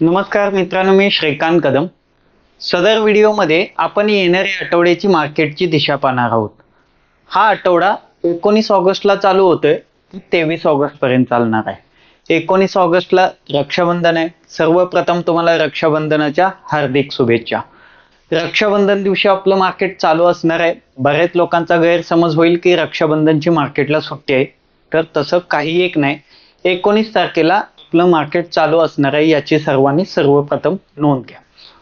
नमस्कार मित्रांनो मी श्रीकांत कदम. सदर व्हिडिओमध्ये आपण येणाऱ्या आठवड्याची मार्केटची दिशा पाहणार आहोत. हा आठवडा एकोणीस ऑगस्टला चालू होतोय तेवीस ऑगस्टपर्यंत चालणार आहे. एकोणीस ऑगस्टला रक्षाबंधन आहे. सर्वप्रथम तुम्हाला रक्षाबंधनाच्या हार्दिक शुभेच्छा. रक्षाबंधन दिवशी आपलं मार्केट चालू असणार आहे. बऱ्याच लोकांचा गैरसमज होईल की रक्षाबंधनची मार्केटला सुट्टी आहे. तर तसं काही एक नाही. एकोणीस तारखेला आपलं मार्केट चालू असणार आहे याची सर्वांनी सर्वप्रथम नोंद घ्या.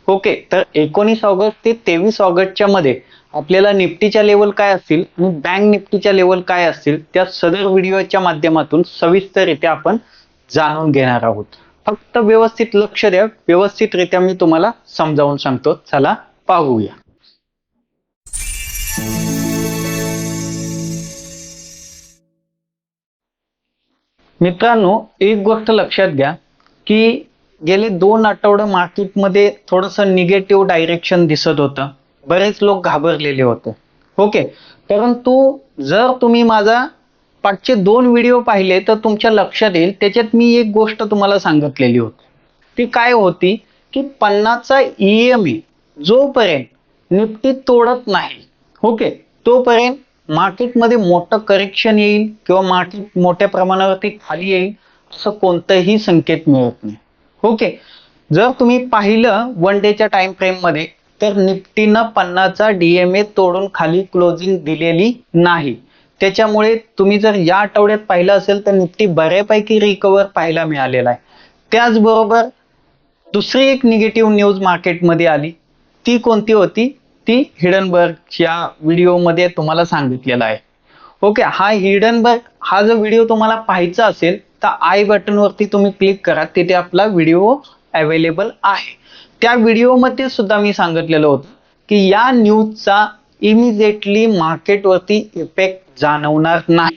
ओके तर एकोणीस ऑगस्ट ते तेवीस ऑगस्टच्या मध्ये आपल्याला निफ्टीच्या लेवल काय असतील आणि बँक निफ्टीच्या लेवल काय असतील त्या सदर व्हिडिओच्या माध्यमातून सविस्तररित्या आपण जाणून घेणार आहोत. फक्त व्यवस्थित लक्ष द्या. व्यवस्थितरित्या मी तुम्हाला समजावून सांगतो. चला पाहूया. मित्रांनो एक गोष्ट लक्षात घ्या की गेले दोन आठवडे मार्केटमध्ये थोडंसं निगेटिव्ह डायरेक्शन दिसत होतं. बरेच लोक घाबरलेले होते. ओके? परंतु जर तुम्ही माझा पाठचे दोन व्हिडिओ पाहिले तर तुमच्या लक्षात येईल त्याच्यात मी एक गोष्ट तुम्हाला सांगितलेली होती. ती काय होती की पन्नासचा ई एम ए जोपर्यंत निफ्टी तोडत नाही ओके तोपर्यंत मार्केटमध्ये मोठं करेक्शन येईल किंवा मार्केट मोठ्या प्रमाणावरती खाली येईल असं कोणतंही संकेत मिळत नाही. ओके जर तुम्ही पाहिलं वन डेच्या टाइम फ्रेममध्ये तर निफ्टीनं पन्नाचा डीएमए तोडून खाली क्लोजिंग दिलेली नाही. त्याच्यामुळे तुम्ही जर या आठवड्यात पाहिलं असेल तर निफ्टी बऱ्यापैकी रिकवर पाहायला मिळालेला आहे. त्याचबरोबर दुसरी एक निगेटिव्ह न्यूज मार्केटमध्ये आली. ती कोणती होती? ती हिडनबर्गच्या व्हिडिओमध्ये तुम्हाला सांगितलेला आहे. ओके हा हिडनबर्ग हा जो व्हिडिओ तुम्हाला पाहायचा असेल तर आय बटनवरती तुम्ही क्लिक करा तिथे आपला व्हिडिओ अवेलेबल आहे. त्या व्हिडिओमध्ये सुद्धा मी सांगितलेलं होतं की या न्यूजचा इमिजिएटली मार्केटवरती इफेक्ट जाणवणार नाही.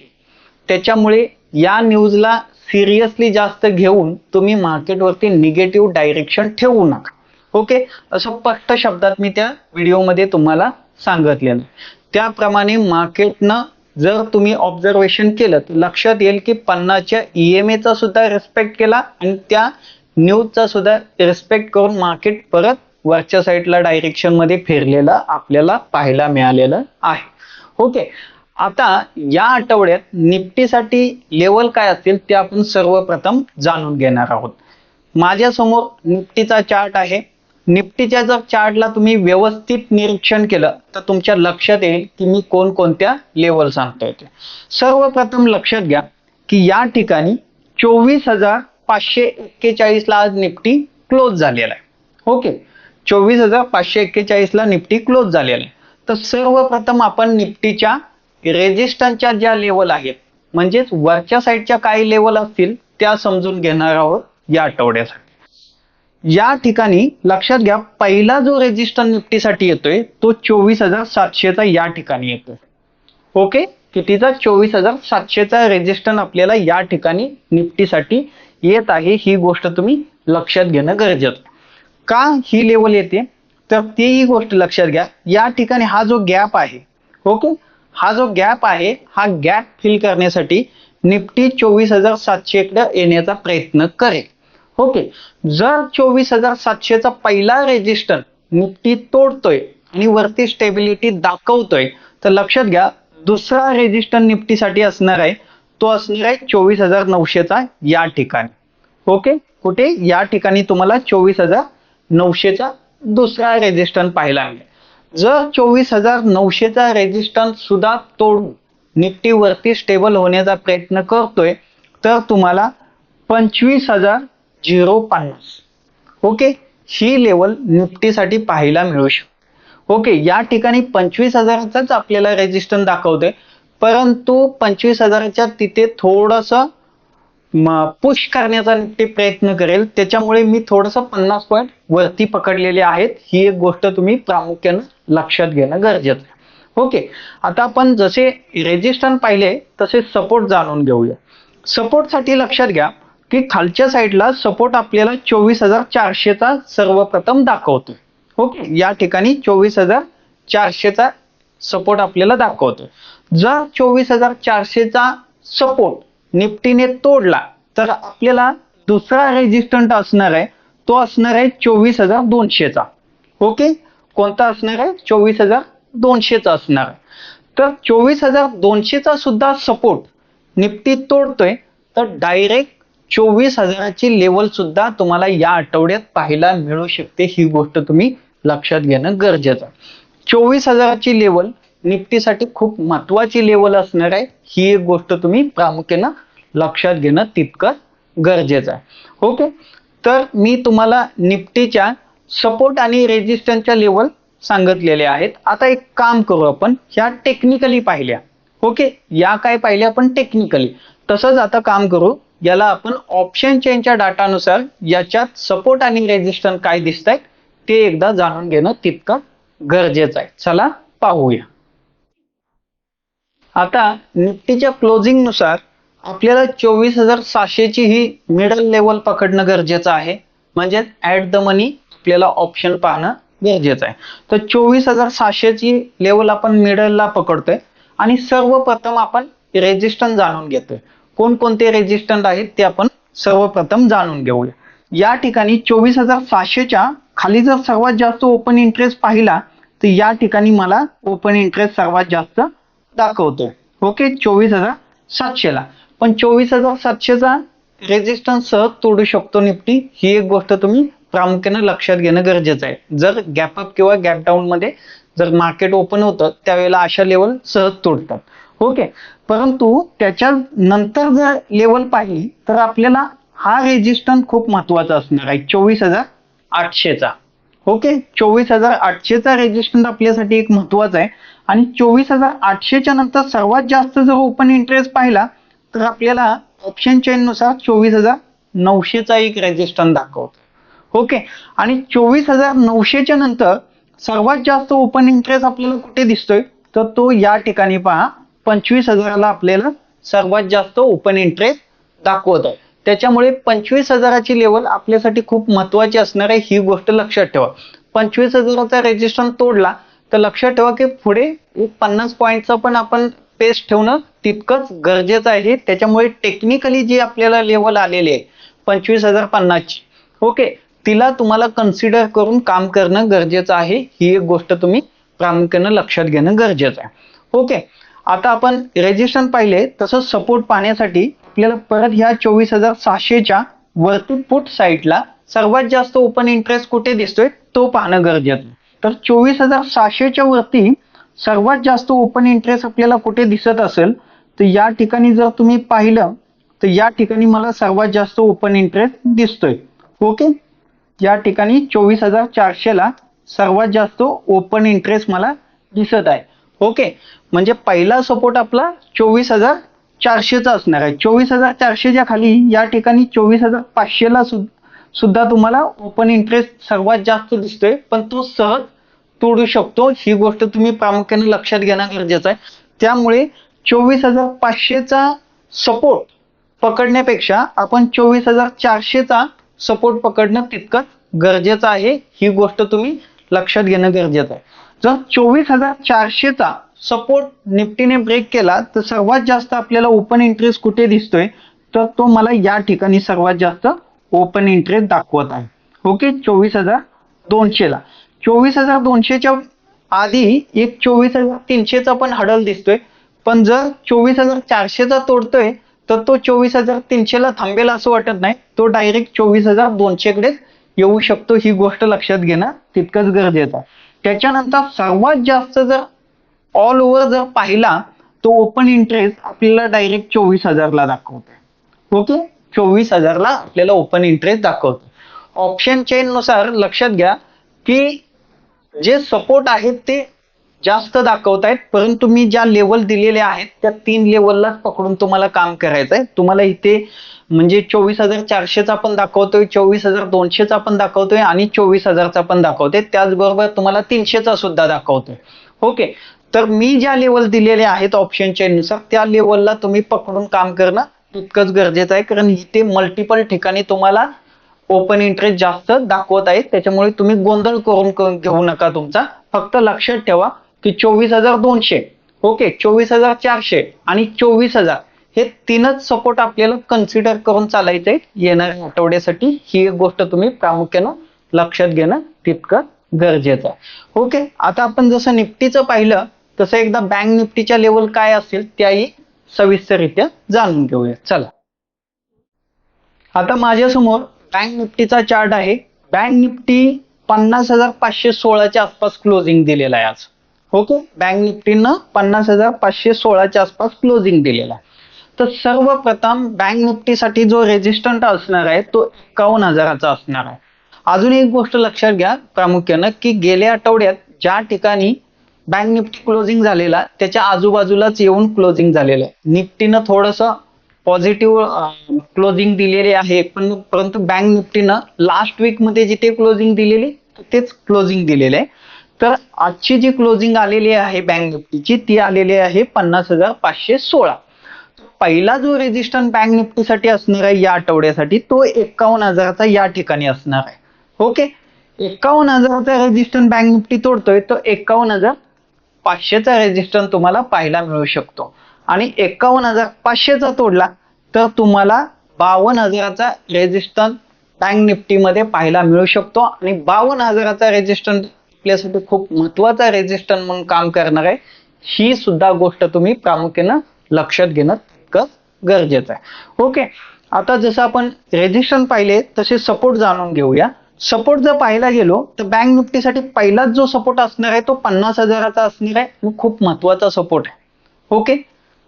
त्याच्यामुळे या न्यूजला सिरियसली जास्त घेऊन तुम्ही मार्केटवरती निगेटिव्ह डायरेक्शन ठेवू नका. ओके असं स्पष्ट शब्दात मी त्या व्हिडिओमध्ये तुम्हाला सांगितलेलं. त्याप्रमाणे मार्केटनं जर तुम्ही ऑब्झर्वेशन केलं तर लक्षात येईल की पन्नाच्या ई एम एचा सुद्धा रिस्पेक्ट केला आणि त्या न्यूजचा सुद्धा रिस्पेक्ट करून मार्केट परत वरच्या साईडला डायरेक्शनमध्ये फिरलेलं आपल्याला पाहायला मिळालेलं आहे. ओके आता या आठवड्यात निफ्टीसाठी लेवल काय असतील ते आपण सर्वप्रथम जाणून घेणार आहोत. माझ्यासमोर निफ्टीचा चार्ट आहे. निफ्टीच्या जर चार्टला तुम्ही व्यवस्थित निरीक्षण केलं तर तुमच्या लक्षात येईल की मी कोणकोणत्या लेवल सांगतोय ते. सर्वप्रथम लक्षात घ्या की या ठिकाणी चोवीस हजार पाचशे एक्केचाळीसला आज निफ्टी क्लोज झालेला आहे. ओके चोवीस हजार पाचशे एक्केचाळीस ला निफ्टी क्लोज झालेला आहे. तर सर्वप्रथम आपण निफ्टीच्या रेजिस्टन्सच्या ज्या लेवल आहेत म्हणजेच वरच्या साईडच्या काही लेवल असतील त्या समजून घेणार आहोत या आठवड्यासाठी. या ठिकाणी लक्षात घ्या पहिला जो रेजिस्टन्स निफ्टीसाठी येतोय तो चोवीस हजार सातशेचा या ठिकाणी येतोय. ओके कितीचा? चोवीस हजार सातशेचा रेजिस्टन्स आपल्याला या ठिकाणी निफ्टीसाठी येत आहे. ही गोष्ट तुम्ही लक्षात घेणं गरजेचं. का ही लेवल येते? तर तीही गोष्ट लक्षात घ्या. या ठिकाणी हा जो गॅप आहे ओके हा जो गॅप आहे हा गॅप फिल करण्यासाठी निफ्टी चोवीस हजार सातशे इकडे येण्याचा प्रयत्न करेल. ओके. जर चोवीस हजार सातशेचा पहिला रेजिस्टन निफ्टी तोडतोय आणि वरती स्टेबिलिटी दाखवतोय तर लक्षात घ्या दुसरा रेजिस्टन निफ्टीसाठी असणार आहे तो असणार आहे चोवीस हजार नऊशेचा या ठिकाणी. ओके? कुठे? या ठिकाणी तुम्हाला चोवीस हजार नऊशेचा दुसरा रेजिस्टन पाहायला मिळेल. जर चोवीस हजार नऊशेचा रेजिस्टन सुद्धा तोडून निफ्टी वरती स्टेबल होण्याचा प्रयत्न करतोय तर तुम्हाला पंचवीस हजार झिरो पन्नास. ओके ही लेवल निफ्टीसाठी पाहायला मिळू शकते. ओके या ठिकाणी पंचवीस हजाराचाच आपल्याला रेजिस्टन्स दाखवते परंतु पंचवीस हजाराच्या तिथे थोडस पुश करण्याचा निफ्टी प्रयत्न करेल. त्याच्यामुळे मी थोडस पन्नास पॉईंट वरती पकडलेले आहेत. ही एक गोष्ट तुम्ही प्रामुख्यानं लक्षात घेणं गरजेचं आहे. ओके आता आपण जसे रेजिस्टन्स पाहिले तसे सपोर्ट जाणून घेऊया. सपोर्टसाठी लक्षात घ्या. की खालच्या साईडला सपोर्ट आपल्याला चोवीस हजार चारशेचा सर्वप्रथम दाखवतोय ओके? या ठिकाणी चोवीस हजार चारशेचा सपोर्ट आपल्याला दाखवतोय जर चोवीस हजार चारशेचा सपोर्ट निफ्टीने तोडला तर आपल्याला दुसरा रेजिस्टंट असणार आहे. तो असणार आहे चोवीस हजार दोनशेचा. ओके? कोणता असणार आहे? चोवीस हजार दोनशेचा असणार आहे. तर चोवीस हजार दोनशेचा सुद्धा सपोर्ट निफ्टी तोडतोय तर डायरेक्ट चोवीस हजाराची लेवल सुद्धा तुम्हाला या आठवड्यात पाहायला मिळू शकते. ही गोष्ट तुम्ही लक्षात घेणं गरजेचं आहे. चोवीस हजाराची लेवल निफ्टीसाठी खूप महत्वाची लेवल असणार आहे. ही एक गोष्ट तुम्ही प्रामुख्यानं लक्षात घेणं तितकं गरजेचं आहे. ओके? तर मी तुम्हाला निफ्टीच्या सपोर्ट आणि रेजिस्टन्सच्या लेवल सांगितलेले आहेत. आता एक काम करू आपण. ह्या टेक्निकली पाहिल्या. ओके? या काय पाहिल्या आपण टेक्निकली तसंच आता काम करू. याला आपण ऑप्शन चेनच्या डाटानुसार याच्यात सपोर्ट आणि रेजिस्टन्स काय दिसत आहेत ते एकदा जाणून घेणं तितकं गरजेचं आहे. चला पाहूया. आता निफ्टीच्या क्लोजिंगनुसार आपल्याला चोवीस हजार सहाशेची ही मिडल लेवल पकडणं गरजेचं आहे. म्हणजे ऍट द मनी आपल्याला ऑप्शन पाहणं गरजेचं आहे. तर चोवीस हजार सहाशेची लेवल आपण मिडलला पकडतोय आणि सर्वप्रथम आपण रेजिस्टन्स जाणून घेतोय. कोणकोणते रेजिस्टंट आहेत ते आपण सर्वप्रथम जाणून घेऊया. या ठिकाणी चोवीस हजार सहाशेच्या खाली जर सर्वात जास्त ओपन इंटरेस्ट पाहिला तर या ठिकाणी मला ओपन इंटरेस्ट सर्वात जास्त दाखवतोय. ओके चोवीस हजार सातशेला. पण चोवीस हजार सातशेचा रेजिस्टन्स सहज तोडू शकतो निफ्टी. ही एक गोष्ट तुम्ही प्रामुख्याने लक्षात घेणं गरजेचं आहे. जर गॅप अप किंवा गॅप डाऊन मध्ये जर मार्केट ओपन होतं त्यावेळेला अशा लेवल सहज तोडतात. ओके. परंतु त्याच्या नंतर जर लेवल पाहिली तर आपल्याला हा रेजिस्टन्स खूप महत्त्वाचा असणार आहे. चोवीस हजार आठशेचा. ओके? चोवीस हजार आठशेचा रेजिस्टन्स आपल्यासाठी एक महत्त्वाचा आहे. आणि चोवीस हजार आठशेच्या नंतर सर्वात जास्त जर ओपन इंटरेस्ट पाहिला तर आपल्याला ऑप्शन चेननुसार चोवीस हजार नऊशेचा एक रेजिस्टन्स दाखवतो. ओके? आणि चोवीस हजार नऊशेच्या नंतर सर्वात जास्त ओपन इंटरेस्ट आपल्याला कुठे दिसतोय? तर तो या ठिकाणी पहा. पंचवीस हजाराला आपल्याला सर्वात जास्त ओपन इंटरेस्ट दाखवत आहे त्याच्यामुळे पंचवीस हजाराची लेवल आपल्यासाठी खूप महत्वाची असणार आहे ही गोष्ट लक्षात ठेवा. पंचवीस हजाराचा रेजिस्टन्स तोडला तर लक्षात ठेवा की पुढे एक पन्नास पॉईंटचा पण आपण पेस ठेवणं तितकंच गरजेचं आहे. त्याच्यामुळे टेक्निकली जी आपल्याला लेवल आलेली आहे पंचवीस हजार पन्नासची ओके तिला तुम्हाला कन्सिडर करून काम करणं गरजेचं आहे. ही एक गोष्ट तुम्ही प्रामुख्यानं लक्षात घेणं गरजेचं आहे. ओके आता आपण रेजिस्टन्स पाहिले तसंच सपोर्ट पाहण्यासाठी आपल्याला परत ह्या चोवीस हजार सहाशेच्या वरती पुट साईडला सर्वात जास्त ओपन इंटरेस्ट कुठे दिसतोय तो पाहणं गरजेचं. तर चोवीस हजार सहाशेच्या वरती सर्वात जास्त ओपन इंटरेस्ट आपल्याला कुठे दिसत असेल तर या ठिकाणी जर तुम्ही पाहिलं तर या ठिकाणी मला सर्वात जास्त ओपन इंटरेस्ट दिसतोय. ओके? या ठिकाणी चोवीस हजार चारशेला सर्वात जास्त ओपन इंटरेस्ट मला दिसत आहे. ओके? म्हणजे पहिला सपोर्ट आपला चोवीस हजार चारशेचा असणार आहे. चोवीस हजार चारशेच्या खाली या ठिकाणी चोवीस हजार पाचशेला सुद्धा तुम्हाला ओपन इंटरेस्ट सर्वात जास्त दिसतोय. पण तो सहज तोडू शकतो. ही गोष्ट तुम्ही प्रामुख्याने लक्षात घेणं गरजेचं आहे. त्यामुळे चोवीस हजार पाचशेचा सपोर्ट पकडण्यापेक्षा आपण चोवीस हजार चारशेचा सपोर्ट पकडणं तितकंच गरजेचं आहे. ही गोष्ट तुम्ही लक्षात घेणं गरजेचं आहे. जर चोवीस हजार चारशेचा सपोर्ट निफ्टीने ब्रेक केला तर सर्वात जास्त आपल्याला ओपन इंटरेस्ट कुठे दिसतोय? तर तो मला या ठिकाणी सर्वात जास्त ओपन इंटरेस्ट दाखवत आहे. ओके चोवीस हजार दोनशेला. चोवीस हजार दोनशेच्या आधी एक चोवीस हजार तीनशेचा पण हडल दिसतोय. पण जर चोवीस हजार चारशेचा तोडतोय तर तो चोवीस हजार तीनशेला थांबेल असं वाटत नाही. तो डायरेक्ट चोवीस हजार दोनशेकडे येऊ शकतो ही गोष्ट लक्षात घेणं तितकंच गरजेचं आहे. त्याच्यानंतर सर्वात जास्त जर ऑल ओव्हर जर पाहिला तो ओपन इंटरेस्ट आपल्याला डायरेक्ट चोवीस हजारला दाखवतो ओके चोवीस हजारला आपल्याला ओपन इंटरेस्ट दाखवतो ऑप्शन चेन नुसार लक्षात घ्या की जे सपोर्ट आहेत ते जास्त दाखवत आहेत परंतु मी ज्या लेवल दिलेल्या आहेत त्या तीन लेवललाच पकडून तुम्हाला काम करायचं आहे तुम्हाला इथे म्हणजे चोवीस हजार चारशेचा पण दाखवतोय चोवीस हजार दोनशेचा पण दाखवतोय आणि चोवीस हजारचा पण दाखवतोय. त्याचबरोबर तुम्हाला तीनशेचा सुद्धा दाखवतोय. ओके तर मी ज्या लेवल दिलेल्या आहेत ऑप्शनच्या नुसार त्या लेवलला तुम्ही पकडून काम करणं तितकंच गरजेचं आहे. कारण इथे मल्टिपल ठिकाणी तुम्हाला ओपन इंटरेस्ट जास्त दाखवत आहेत. त्याच्यामुळे तुम्ही गोंधळ करून घेऊ नका तुमचा. फक्त लक्षात ठेवा की चोवीस हजार दोनशे ओके चोवीस हजार चारशे आणि चोवीस हजार हे तीनच सपोर्ट आपल्याला कन्सिडर करून चालायचे येणाऱ्या आठवड्यासाठी ही एक गोष्ट तुम्ही प्रामुख्यानं लक्षात घेणं तितकं गरजेचं आहे. ओके आता आपण जसं निफ्टीचं पाहिलं तसं एकदा बँक निफ्टीच्या लेवल काय असेल त्याही सविस्तररित्या जाणून घेऊया. चला. आता माझ्यासमोर बँक निफ्टीचा चार्ट आहे. बँक निफ्टी पन्नास हजार पाचशे सोळाच्या आसपास क्लोजिंग दिलेला आहे आज. ओके बँक निफ्टीनं पन्नास हजार पाचशे सोळाच्या आसपास क्लोजिंग दिलेला आहे. तर सर्वप्रथम बँक निफ्टीसाठी जो रेजिस्टंट असणार आहे तो एकावन्न हजाराचा असणार आहे. अजून एक गोष्ट लक्षात घ्या प्रामुख्यानं की गेल्या आठवड्यात ज्या ठिकाणी बँक निफ्टी क्लोजिंग झालेला त्याच्या आजूबाजूलाच येऊन क्लोजिंग झालेलं आहे. निफ्टीनं थोडंसं पॉझिटिव्ह क्लोजिंग दिलेले आहे पण परंतु बँक निफ्टीनं लास्ट वीकमध्ये जिथे क्लोजिंग दिलेली तेच क्लोजिंग दिलेले आहे. तर आजची जी क्लोजिंग आलेली आहे बँक निफ्टीची ती आलेली आहे पन्नास हजार पाचशे सोळा. पहिला जो रेजिस्टन्स बँक निफ्टीसाठी असणार आहे या आठवड्यासाठी तो एकावन्न हजाराचा या ठिकाणी असणार आहे. ओके. एकावन्न हजाराचा रेजिस्टन्स बँक निफ्टी तोडतोय तो एकावन्न हजार पाचशेचा रेजिस्टन्स तुम्हाला पाहायला मिळू शकतो. आणि एकावन्न हजार पाचशेचा तोडला तर तुम्हाला बावन्न हजाराचा रेजिस्टन्स बँक निफ्टीमध्ये पाहायला मिळू शकतो. आणि बावन्न हजाराचा रेजिस्टन्स आपल्यासाठी खूप महत्त्वाचा रेजिस्टन्स म्हणून काम करणार आहे. ही सुद्धा गोष्ट तुम्ही प्रामुख्यानं लक्षात घेणं तितकं गरजेचं आहे. ओके. आता जसं आपण रेजिस्टन्स पाहिले तसे सपोर्ट जाणून घेऊया. सपोर्ट जर पाहायला गेलो तर बँक निफ्टीसाठी पहिलाच जो सपोर्ट असणार आहे तो पन्नास हजाराचा असणार आहे आणि खूप महत्त्वाचा सपोर्ट आहे. ओके?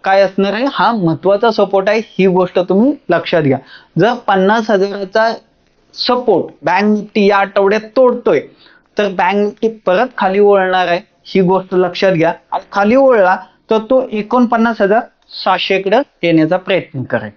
काय असणार आहे? हा महत्त्वाचा सपोर्ट आहे ही गोष्ट तुम्ही लक्षात घ्या. जर पन्नास हजाराचा सपोर्ट बँक निफ्टी या आठवड्यात तोडतोय तर बँक निफ्टी परत खाली ओळणार आहे ही गोष्ट लक्षात घ्या. आणि खाली ओळला तर तो एकोणपन्नास हजार सहाशेकडे येण्याचा प्रयत्न करेल.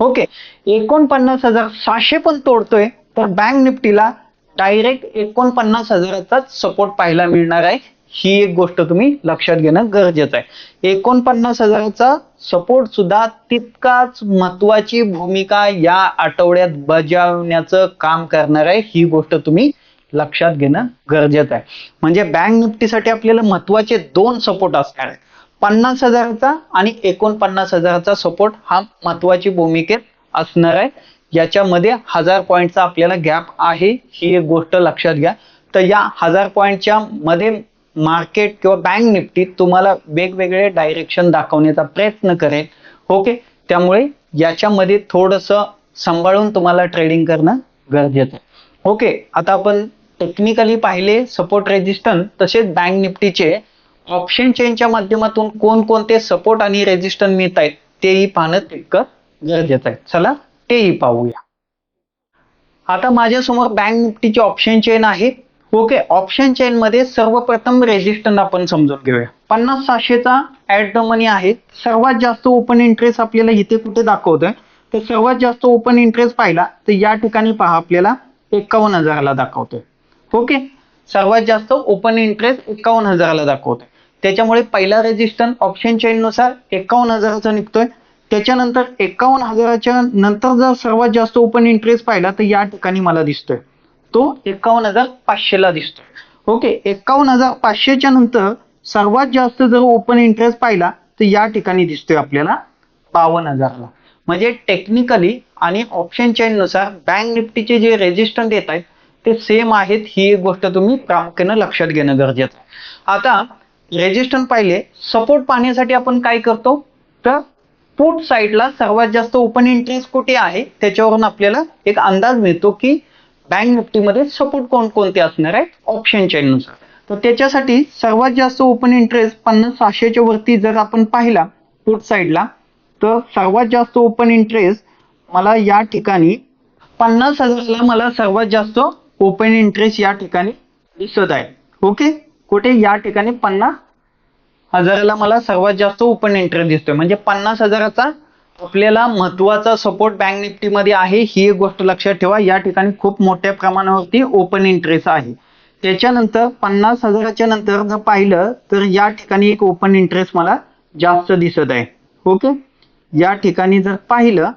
ओके? एकोणपन्नास हजार सहाशे पण तोडतोय तर बँक निफ्टीला डायरेक्ट एकोणपन्नास हजाराचाच सपोर्ट पाहायला मिळणार आहे. ही एक गोष्ट तुम्ही लक्षात घेणं गरजेचं आहे. एकोणपन्नास हजाराचा सपोर्ट सुद्धा तितकाच महत्वाची भूमिका या आठवड्यात बजावण्याचं काम करणार आहे. ही गोष्ट तुम्ही लक्षात घेणं गरजेचं आहे. म्हणजे बँक निफ्टीसाठी आपल्याला महत्त्वाचे दोन सपोर्ट असणार आहेत. पन्नास हजाराचा आणि एकोणपन्नास हजाराचा सपोर्ट हा महत्वाची भूमिकेत असणार आहे. याच्यामध्ये हजार पॉईंटचा आपल्याला गॅप आहे. ही एक गोष्ट लक्षात घ्या. तर या हजार पॉईंटच्या मध्ये मार्केट किंवा बँक निफ्टी तुम्हाला वेगवेगळे डायरेक्शन दाखवण्याचा प्रयत्न करेल. ओके त्यामुळे याच्यामध्ये थोडस सांभाळून तुम्हाला ट्रेडिंग करणं गरजेचं आहे. ओके आता आपण टेक्निकली पाहिले सपोर्ट रेजिस्टन्स तसेच बँक निफ्टीचे ऑप्शन चेनच्या माध्यमातून कोणकोणते सपोर्ट आणि रेजिस्टन्स मिळत आहेत तेही पाहणं तितकं गरजेचं आहे. चला? तेही पाहूया. आता माझ्यासमोर बँक निफ्टीची ऑप्शन चेन आहे. ओके ऑप्शन चेन मध्ये सर्वप्रथम रेजिस्टन्स आपण समजून घेऊया. पन्नास सहाशेचा ऍट द मनी आहे. सर्वात जास्त ओपन इंटरेस्ट आपल्याला इथे कुठे दाखवतोय? तर सर्वात जास्त ओपन इंटरेस्ट पाहिला तर या ठिकाणी पहा आपल्याला एकावन्न हजाराला दाखवतोय. ओके सर्वात जास्त ओपन इंटरेस्ट एकावन्न हजाराला दाखवतोय. त्याच्यामुळे पहिला रेजिस्टन्स ऑप्शन चेन नुसार एकावन्न हजाराचा निघतोय. त्याच्यानंतर एकावन्न हजाराच्या नंतर जर सर्वात जास्त ओपन इंटरेस्ट पाहिला तर या ठिकाणी मला दिसतोय. तो एकावन्न हजार पाचशेला दिसतोय. ओके एकावन्न हजार पाचशेच्या नंतर सर्वात जास्त जर ओपन इंटरेस्ट पाहिला तर या ठिकाणी दिसतोय आपल्याला बावन्न हजारला. म्हणजे टेक्निकली आणि ऑप्शन चेन नुसार बँक निफ्टीचे जे रेजिस्टंट येत आहेत ते सेम आहेत ही एक गोष्ट तुम्ही प्रामुख्यानं लक्षात घेणं गरजेचं आहे. आता रेजिस्टंट पाहिले सपोर्ट पाहण्यासाठी आपण काय करतो? तर पुट साईडला सर्वात जास्त ओपन इंटरेस्ट कुठे आहे त्याच्यावरून आपल्याला एक अंदाज मिळतो की बँक निफ्टीमध्ये सपोर्ट कोणकोणते असणार आहेत? ऑप्शन चेननुसार तर त्याच्यासाठी सर्वात जास्त ओपन इंटरेस्ट पन्नास सहाशेच्या वरती जर आपण पाहिला पुट साईडला तर सर्वात जास्त ओपन इंटरेस्ट मला या ठिकाणी पन्नास हजारला मला सर्वात जास्त ओपन इंटरेस्ट या ठिकाणी दिसत आहे. ओके कुठे? या ठिकाणी पन्नास हजाराला मला सर्वात जास्त ओपन इंटरेस्ट दिसतोय. म्हणजे पन्नास हजाराचा आपल्याला महत्त्वाचा सपोर्ट बँक निफ्टीमध्ये आहे ही एक गोष्ट लक्षात ठेवा. या ठिकाणी खूप मोठ्या प्रमाणावरती ओपन इंटरेस्ट आहे. त्याच्यानंतर पन्नास हजाराच्या नंतर जर पाहिलं तर या ठिकाणी एक ओपन इंटरेस्ट मला जास्त दिसत आहे. ओके? या ठिकाणी जर पाहिलं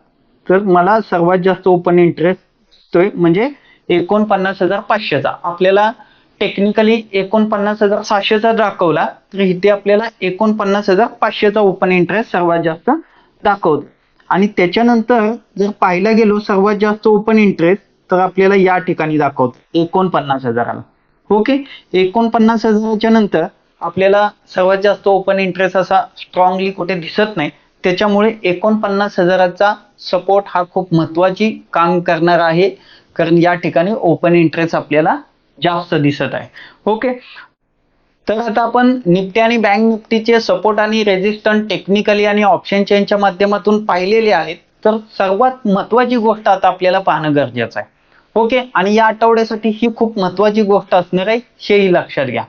तर मला सर्वात जास्त ओपन इंटरेस्ट म्हणजे एकोणपन्नास हजार पाचशेचा. आपल्याला टेक्निकली एकोणपन्नास हजार सहाशेचा दाखवला तर इथे आपल्याला एकोणपन्नास हजार पाचशेचा ओपन इंटरेस्ट सर्वात जास्त दाखवतो. आणि त्याच्यानंतर जर पाहायला गेलो सर्वात जास्त ओपन इंटरेस्ट तर आपल्याला या ठिकाणी दाखवतो. एकोणपन्नास हजाराला. ओके एकोणपन्नास हजाराच्या नंतर आपल्याला सर्वात जास्त ओपन इंटरेस्ट असा स्ट्रॉंगली कुठे दिसत नाही. त्याच्यामुळे एकोणपन्नास हजाराचा सपोर्ट हा खूप महत्वाची काम करणार आहे. कारण या ठिकाणी ओपन इंटरेस्ट आपल्याला जास्त दिसत आहे. ओके तर आता आपण निफ्टी आणि बँक निफ्टीचे सपोर्ट आणि रेजिस्टंट टेक्निकली आणि ऑप्शन चेनच्या माध्यमातून पाहिलेले आहेत. तर सर्वात महत्वाची गोष्ट आता आपल्याला पाहणं गरजेचं आहे. ओके आणि या आठवड्यासाठी ही खूप महत्वाची गोष्ट असणार आहे हेही लक्षात घ्या.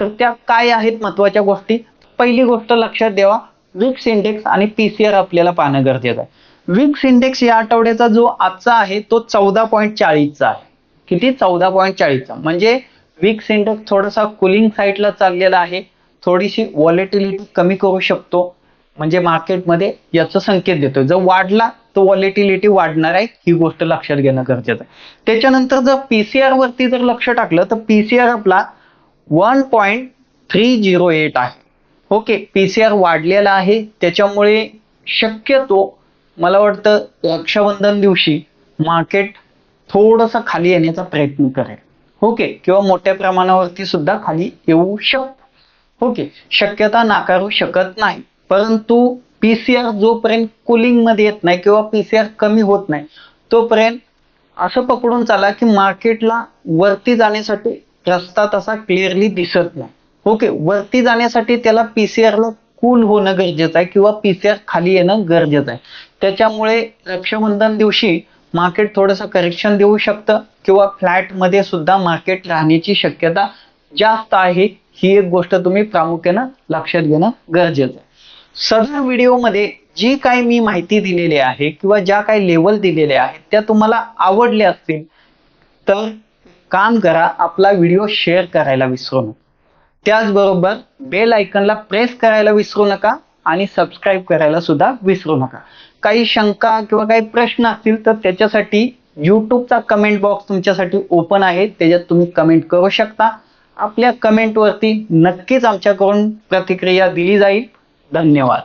तर त्या काय आहेत महत्त्वाच्या गोष्टी? पहिली गोष्ट लक्षात द्यावा विक्स इंडेक्स आणि पीसीआर आपल्याला पाहणं गरजेचं आहे. विक्स इंडेक्स या आठवड्याचा जो आजचा आहे तो चौदा पॉईंट चाळीसचा आहे. किती? चौदा पॉईंट चाळीसचा म्हणजे विक्स इंडेक्स थोडासा कुलिंग साईडला चाललेला आहे. थोडीशी वॉलेटिलिटी कमी करू शकतो. म्हणजे मार्केटमध्ये याचा संकेत देतो जर वाढला तर वॉलेटिलिटी वाढणार आहे. ही गोष्ट लक्षात घेणं गरजेचं आहे. त्याच्यानंतर जर पीसीआर वरती जर लक्ष टाकलं तर पीसीआर आपला one point three zero eight आहे. ओके पीसीआर वाढलेला आहे. त्याच्यामुळे शक्यतो मला वाटतं रक्षाबंधन दिवशी मार्केट थोडंसं खाली येण्याचा प्रयत्न करेल. ओके? किंवा मोठ्या प्रमाणावरती सुद्धा खाली येऊ शकतो. ओके? शक्यता नाकारू शकत नाही. परंतु पीसीआर जोपर्यंत कुलिंगमध्ये येत नाही किंवा पीसीआर कमी होत नाही तोपर्यंत असं पकडून चाला की मार्केटला वरती जाण्यासाठी रस्ता तसा क्लिअरली दिसत नाही. ओके? वरती जाण्यासाठी त्याला पीसीआरला कूल होणं गरजेचं आहे किंवा पीसीआर खाली येणं गरजेचं आहे. त्याच्यामुळे रक्षाबंधन दिवशी मार्केट थोडंसं करेक्शन देऊ शकतं किंवा फ्लॅटमध्ये सुद्धा मार्केट राहण्याची शक्यता जास्त आहे ही एक गोष्ट तुम्ही प्रामुख्यानं लक्षात घेणं गरजेचं आहे. सदर व्हिडिओमध्ये जी काही मी माहिती दिलेली आहे किंवा ज्या काही लेवल दिलेल्या आहेत त्या तुम्हाला आवडल्या असतील तर काम करा आपला व्हिडिओ शेअर करायला विसरू नका. त्याचबरोबर बेल आयकनला प्रेस करायला विसरू नका आणि सबस्क्राईब करायला सुद्धा विसरू नका. काही शंका किंवा काही प्रश्न असतील तर त्याच्यासाठी युट्यूबचा कमेंट बॉक्स तुमच्यासाठी ओपन आहे. त्याच्यात तुम्ही कमेंट करू शकता. आपल्या कमेंटवरती नक्कीच आमच्याकडून प्रतिक्रिया दिली जाईल. धन्यवाद.